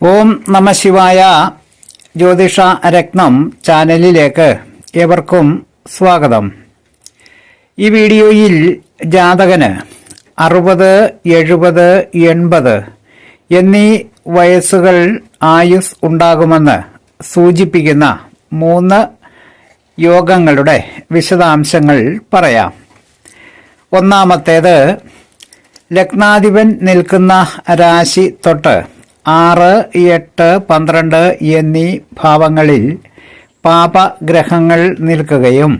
ഓം നമ ശിവായ ജ്യോതിഷ രത്നം ചാനലിലേക്ക് ഏവർക്കും സ്വാഗതം. ഈ വീഡിയോയിൽ ജാതകന് അറുപത് എഴുപത് എൺപത് എന്നീ വയസ്സുകൾ ആയുസ് ഉണ്ടാകുമെന്ന് സൂചിപ്പിക്കുന്ന മൂന്ന് യോഗങ്ങളുടെ വിശദാംശങ്ങൾ പറയാം. ഒന്നാമത്തേത് ലഗ്നാധിപൻ നിൽക്കുന്ന രാശി തൊട്ട് ആറ് എട്ട് പന്ത്രണ്ട് എന്നീ ഭാവങ്ങളിൽ പാപഗ്രഹങ്ങൾ നിൽക്കുകയും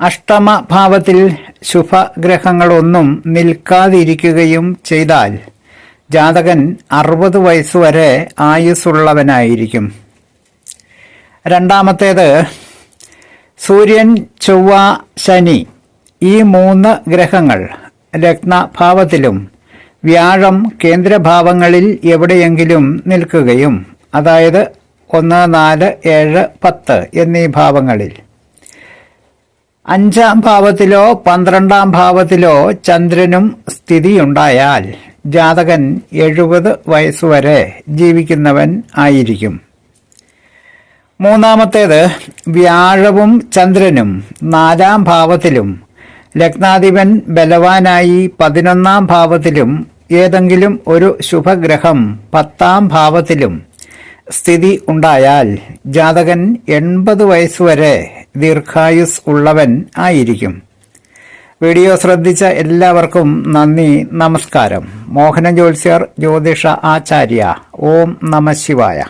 അഷ്ടമ ഭാവത്തിൽ ശുഭഗ്രഹങ്ങളൊന്നും നിൽക്കാതിരിക്കുകയും ചെയ്താൽ ജാതകൻ അറുപത് വയസ്സുവരെ ആയുസ്സുള്ളവനായിരിക്കും. രണ്ടാമത്തേത് സൂര്യൻ ചൊവ്വ ശനി ഈ മൂന്ന് ഗ്രഹങ്ങൾ രത്നഭാവത്തിലും വ്യാഴം കേന്ദ്രഭാവങ്ങളിൽ എവിടെയെങ്കിലും നിൽക്കുകയും അതായത് ഒന്ന് നാല് ഏഴ് പത്ത് എന്നീ ഭാവങ്ങളിൽ. അഞ്ചാം ഭാവത്തിലോ പന്ത്രണ്ടാം ഭാവത്തിലോ ചന്ദ്രനും സ്ഥിതിയുണ്ടായാൽ ജാതകൻ എഴുപത് വയസ്സുവരെ ജീവിക്കുന്നവൻ ആയിരിക്കും. മൂന്നാമത്തേത് വ്യാഴവും ചന്ദ്രനും നാലാം ഭാവത്തിലും ലഗ്നാധിപൻ ബലവാനായി പതിനൊന്നാം ഭാവത്തിലും ഏതെങ്കിലും ഒരു ശുഭഗ്രഹം പത്താം ഭാവത്തിലും സ്ഥിതി ഉണ്ടായാൽ ജാതകൻ എൺപത് വയസ്സുവരെ ദീർഘായുസ് ഉള്ളവൻ ആയിരിക്കും. വീഡിയോ ശ്രദ്ധിച്ച എല്ലാവർക്കും നന്ദി നമസ്കാരം. മോഹന ജ്യോത്സ്യർ ജ്യോതിഷ ആചാര്യ. ഓം നമ ശിവായ.